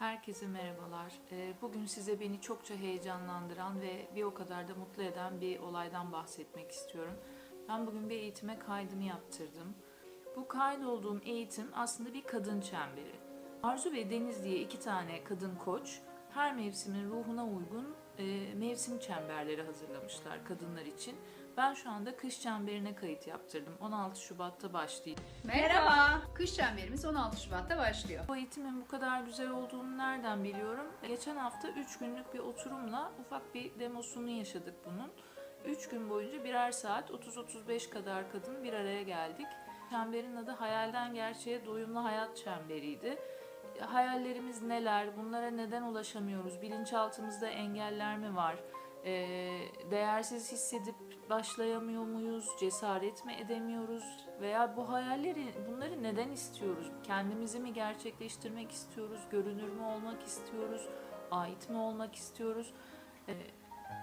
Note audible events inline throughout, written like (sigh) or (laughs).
Herkese merhabalar. Ee, Bugün size beni çokça heyecanlandıran ve bir o kadar da mutlu eden bir olaydan bahsetmek istiyorum. Ben bugün bir eğitime kaydımı yaptırdım. Bu kaydolduğum eğitim aslında bir kadın çemberi. Arzu ve Deniz diye iki tane kadın koç her mevsimin ruhuna uygun e, mevsim çemberleri hazırlamışlar kadınlar için. Ben şu anda kış çemberine kayıt yaptırdım. 16 Şubat'ta başlayacak. Merhaba. Kış çemberimiz 16 Şubat'ta başlıyor. Bu eğitimin bu kadar güzel olduğunu nereden biliyorum? Geçen hafta 3 günlük bir oturumla ufak bir demosunu yaşadık bunun. 3 gün boyunca birer saat 30-35 kadar kadın bir araya geldik. Çemberin adı Hayalden Gerçeğe Doyumlu Hayat Çemberiydi. Hayallerimiz neler? Bunlara neden ulaşamıyoruz? Bilinçaltımızda engeller mi var? Ee, değersiz hissedip başlayamıyor muyuz? Cesaret mi edemiyoruz? Veya bu hayalleri, bunları neden istiyoruz? Kendimizi mi gerçekleştirmek istiyoruz? Görünür mü olmak istiyoruz? Ait mi olmak istiyoruz? Ee,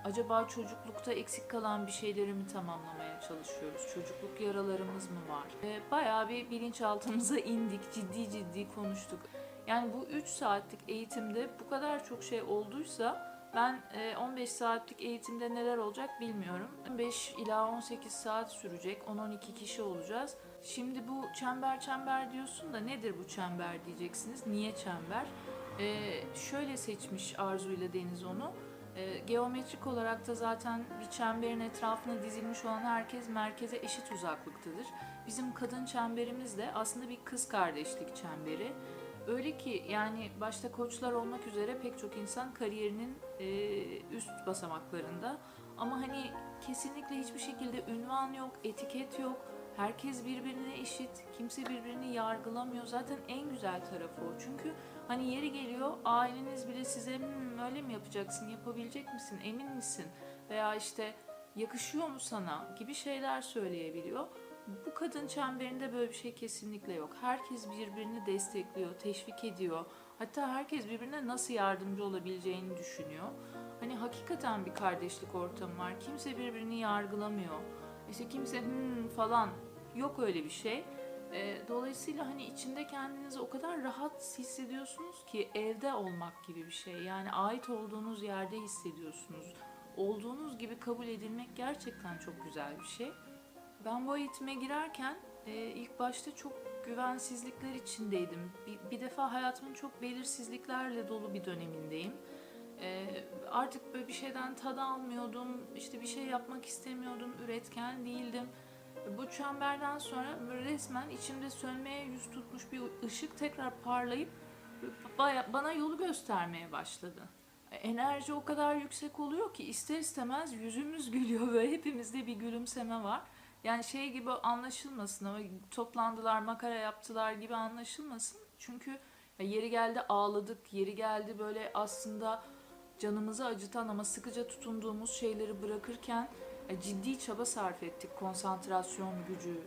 acaba çocuklukta eksik kalan bir şeyleri mi tamamlamaya çalışıyoruz? Çocukluk yaralarımız mı var? Ee, bayağı bir bilinçaltımıza (laughs) indik, ciddi ciddi konuştuk. Yani bu 3 saatlik eğitimde bu kadar çok şey olduysa ben e, 15 saatlik eğitimde neler olacak bilmiyorum. 15 ila 18 saat sürecek. 10-12 kişi olacağız. Şimdi bu çember çember diyorsun da nedir bu çember diyeceksiniz. Niye çember? E, şöyle seçmiş Arzu ile Deniz onu. E, geometrik olarak da zaten bir çemberin etrafına dizilmiş olan herkes merkeze eşit uzaklıktadır. Bizim kadın çemberimiz de aslında bir kız kardeşlik çemberi. Öyle ki yani başta koçlar olmak üzere pek çok insan kariyerinin e, üst basamaklarında. Ama hani kesinlikle hiçbir şekilde ünvan yok, etiket yok. Herkes birbirine eşit, kimse birbirini yargılamıyor. Zaten en güzel tarafı o. Çünkü hani yeri geliyor aileniz bile size "Hmm, öyle mi yapacaksın, yapabilecek misin, emin misin? Veya işte yakışıyor mu sana gibi şeyler söyleyebiliyor. Bu kadın çemberinde böyle bir şey kesinlikle yok. Herkes birbirini destekliyor, teşvik ediyor. Hatta herkes birbirine nasıl yardımcı olabileceğini düşünüyor. Hani hakikaten bir kardeşlik ortamı var. Kimse birbirini yargılamıyor. İşte kimse hmm falan yok öyle bir şey. Dolayısıyla hani içinde kendinizi o kadar rahat hissediyorsunuz ki evde olmak gibi bir şey. Yani ait olduğunuz yerde hissediyorsunuz. Olduğunuz gibi kabul edilmek gerçekten çok güzel bir şey. Ben bu eğitime girerken e, ilk başta çok güvensizlikler içindeydim. Bir, bir defa hayatımın çok belirsizliklerle dolu bir dönemindeyim. E, artık böyle bir şeyden tad almıyordum, işte bir şey yapmak istemiyordum, üretken değildim. Bu çemberden sonra resmen içimde sönmeye yüz tutmuş bir ışık tekrar parlayıp bana yolu göstermeye başladı. Enerji o kadar yüksek oluyor ki ister istemez yüzümüz (laughs) gülüyor böyle hepimizde bir gülümseme var. Yani şey gibi anlaşılmasın ama toplandılar makara yaptılar gibi anlaşılmasın. Çünkü yeri geldi ağladık, yeri geldi böyle aslında canımızı acıtan ama sıkıca tutunduğumuz şeyleri bırakırken ciddi çaba sarf ettik. Konsantrasyon gücü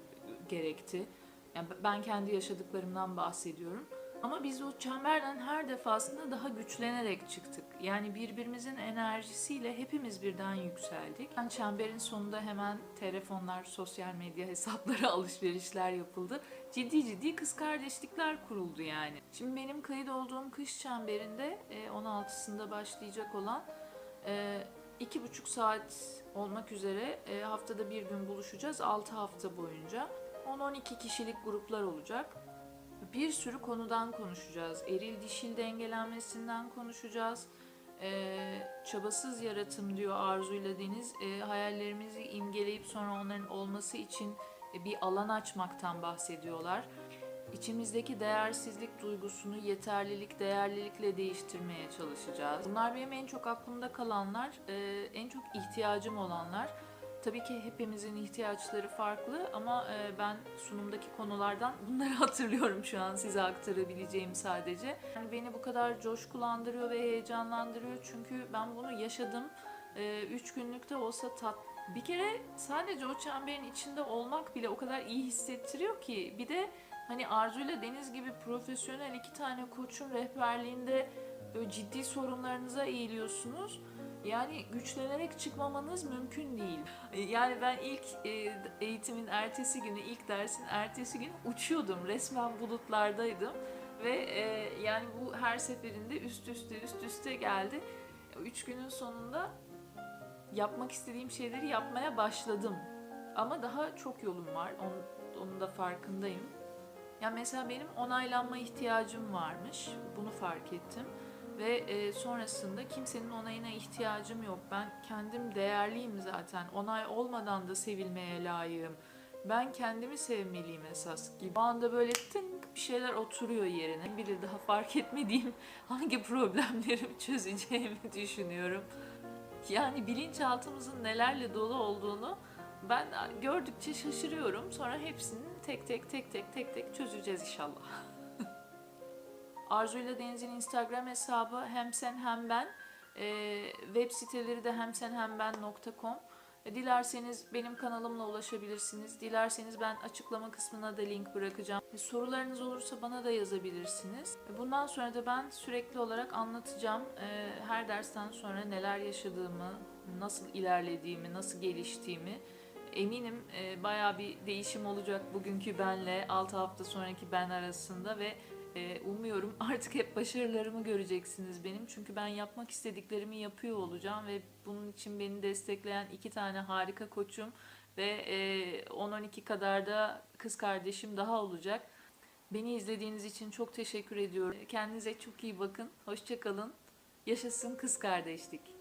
gerekti. Yani ben kendi yaşadıklarımdan bahsediyorum. Ama biz o çemberden her defasında daha güçlenerek çıktık. Yani birbirimizin enerjisiyle hepimiz birden yükseldik. Yani çemberin sonunda hemen telefonlar, sosyal medya hesapları, (laughs) alışverişler yapıldı. Ciddi ciddi kız kardeşlikler kuruldu yani. Şimdi benim kayıt olduğum kış çemberinde e, 16'sında başlayacak olan e, iki buçuk saat olmak üzere e, haftada bir gün buluşacağız 6 hafta boyunca. 10-12 kişilik gruplar olacak. Bir sürü konudan konuşacağız. Eril dişil dengelenmesinden konuşacağız. Ee, çabasız yaratım diyor Arzu'yla Deniz. Ee, hayallerimizi imgeleyip sonra onların olması için e, bir alan açmaktan bahsediyorlar. İçimizdeki değersizlik duygusunu yeterlilik, değerlilikle değiştirmeye çalışacağız. Bunlar benim en çok aklımda kalanlar, e, en çok ihtiyacım olanlar. Tabii ki hepimizin ihtiyaçları farklı ama e, ben sunumdaki konulardan bunları (laughs) hatırlıyorum şu an size aktarabileceğim sadece. Yani beni bu kadar coşkulandırıyor ve heyecanlandırıyor çünkü ben bunu yaşadım. E, üç günlükte olsa tat. Bir kere sadece o çemberin içinde olmak bile o kadar iyi hissettiriyor ki bir de hani Arzu ile Deniz gibi profesyonel iki tane koçun rehberliğinde böyle ciddi sorunlarınıza eğiliyorsunuz. Yani güçlenerek çıkmamanız mümkün değil. Yani ben ilk e, eğitimin ertesi günü, ilk dersin ertesi gün uçuyordum. Resmen bulutlardaydım. Ve e, yani bu her seferinde üst üste üst üste geldi. Üç günün sonunda yapmak istediğim şeyleri yapmaya başladım. Ama daha çok yolum var. Onun, onun da farkındayım. Ya mesela benim onaylanma ihtiyacım varmış. Bunu fark ettim. Ve e, sonrasında kimsenin onayına ihtiyacım yok. Ben kendim değerliyim zaten. Onay olmadan da sevilmeye layığım. Ben kendimi sevmeliyim esas gibi. O anda böyle tınk bir şeyler oturuyor yerine. Bilir daha fark etmediğim (laughs) hangi problemlerimi (laughs) çözeceğimi düşünüyorum. Yani bilinçaltımızın nelerle dolu olduğunu ben gördükçe şaşırıyorum. Sonra hepsini tek tek tek tek tek tek çözeceğiz inşallah. (laughs) Arzu'yla Deniz'in Instagram hesabı hem sen hem ben. Ee, web siteleri de hem sen hem ben.com. E, Dilerseniz benim kanalımla ulaşabilirsiniz. Dilerseniz ben açıklama kısmına da link bırakacağım. E, Sorularınız olursa bana da yazabilirsiniz. E, Bundan sonra da ben sürekli olarak anlatacağım. E, Her dersten sonra neler yaşadığımı, nasıl ilerlediğimi, nasıl geliştiğimi. Eminim e, bayağı bir değişim olacak bugünkü benle 6 hafta sonraki ben arasında ve e, umuyorum artık hep başarılarımı göreceksiniz benim. Çünkü ben yapmak istediklerimi yapıyor olacağım ve bunun için beni destekleyen iki tane harika koçum ve e, 10-12 kadar da kız kardeşim daha olacak. Beni izlediğiniz için çok teşekkür ediyorum. Kendinize çok iyi bakın. Hoşçakalın. Yaşasın kız kardeşlik.